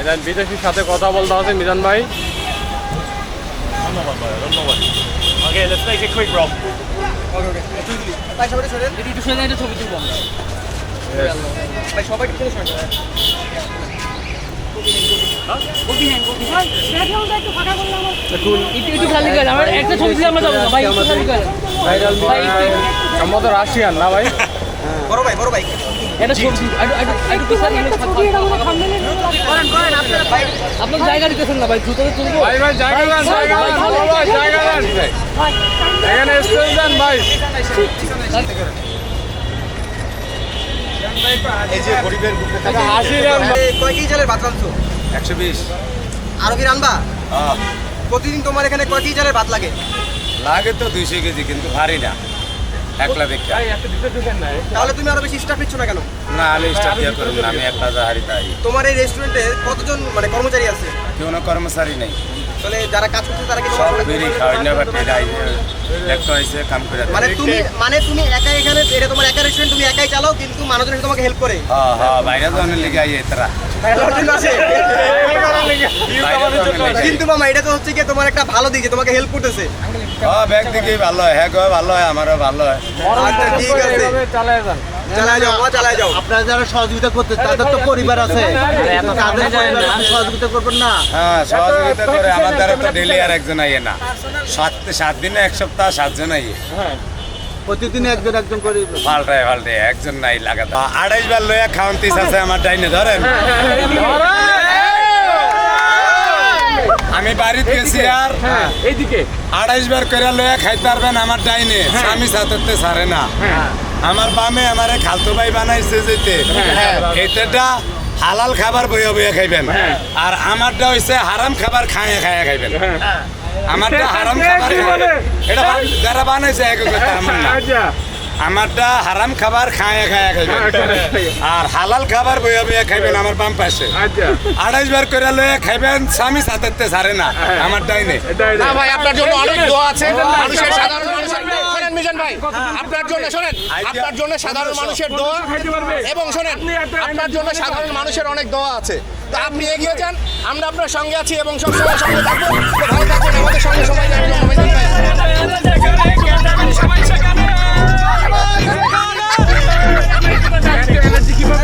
এদের বিদেশির সাথে কথা বলতে হবে মিজান ভাই ধন্যবাদ ভাই ধন্যবাদ okay let's make a quick rub okay okay ভাই সবাই সরেন এটি একটু শুনে একটা ছবি তুলবো আমরা। ভাই সবাই একটু সরেন কপি হ্যাঁ, কপি। একটু একটু খালি করেন আমার একটা ছবি দিয়ে আমরা যাব না। ভাই একটু খালি করেন ভাইরাল ভাই, সম্ভবত রাশিয়ান না ভাই বড় ভাই বড় ভাই। একটা ছবি আপনারা জায়গা দিতেছেন না ভাই দ্রুত তুলবো। ভাই ভাই জায়গা দেন জায়গা দেন বড় ভাই জায়গা দেন। এখানে স্পেস দেন ভাই। এই যে গরিবের বুকে আচ্ছা, হাসি দেন ভাই। এই কয় কেজি চালের ভাত রাঁধছো? একশো বিশ। আরও কি রান্না প্রতিদিন তোমার এখানে কয় কেজি চালের ভাত লাগে? লাগে তো দুইশো কেজি কিন্তু ভারী না। একলা দেখে। না তাহলে তুমি আরও বেশি স্টাফ নিচ্ছ না কেন? না আমি স্টাফ দিয়ে করুন না আমি একটা হারি তাই। তোমার এই রেস্টুরেন্টে কতজন মানে কর্মচারী আছে? কোনো কর্মচারী নেই। তাহলে যারা কাজ করছে তারা কি সব বেরি খাওয়াই না বাট এটা দেখতে হয়েছে কাম করে মানে তুমি মানে তুমি একা এখানে এটা তোমার একা রেস্টুরেন্ট তুমি একাই চালাও কিন্তু মানুষজন তোমাকে হেল্প করে? হ্যাঁ হ্যাঁ বাইরে তো অনেক লেগে আইয়ে তারা মানুষজন আসে। কিন্তু মামা এটা তো হচ্ছে কি তোমার একটা ভালো দিক তোমাকে হেল্প করতেছে। হ্যাঁ ব্যাগ দিকে ভালো হয়। হ্যাঁ গো ভালো হয় আমারও ভালো হয়। আচ্ছা ঠিক আছে। চালায় যান। চালায় যাও মামা, চালায় যাও। আপনারা যারা সহযোগিতা করতে তাদের তো পরিবার আছে। তাদের সহযোগিতা করবেন না। হ্যাঁ সহযোগিতা করে আমার দ্বারা তো ডেলি আর একজন আইয়ে না। সাত সাত দিনে এক সপ্তাহ সাতজন আইয়ে। প্রতিদিন একজন একজন করে পাল্টায় পাল্টায় একজন নাই লাগাতে আড়াইশ বার লইয়া খাওয়ান আছে আমার ডাইনে ধরেন। আমি বাড়িতে গেছি আর এইদিকে আড়াইশ বার করে লইয়া খাইতে পারবেন আমার ডাইনে। স্বামী সাথে সারে না। আমার বামে আমার খালতো ভাই বানাইছে যেতে। এটা হালাল খাবার বইয়া বইয়া খাইবেন। আর আমারটা হইছে হারাম খাবার খায়া খায়া খাইবেন। আমারটা হারাম খাবার এটা যারা বানাইছে এক কথা আমার না আমারটা হারাম খাবার খায়া খায়া খাইবেন আর হালাল খাবার বইয়া বইয়া খাইবেন আমার বাম পাশে। আচ্ছা। আড়াইশ বার করে লইয়া খাইবেন স্বামী সাথে ছাড়ে না। আমার ডাইনে না। ভাই আপনার জন্য অনেক দোয়া আছে। মানুষের সাধারণ মানুষের মিজান ভাই আপনার জন্য শোনেন আপনার জন্য সাধারণ মানুষের দোয়া এবং শোনেন আপনার জন্য সাধারণ মানুষের অনেক দোয়া আছে। তা আপনি এগিয়ে যান আমরা আপনার সঙ্গে আছি এবং সবসময় সঙ্গে থাকব। ভালো থাকবেন আমাদের সঙ্গে সবাই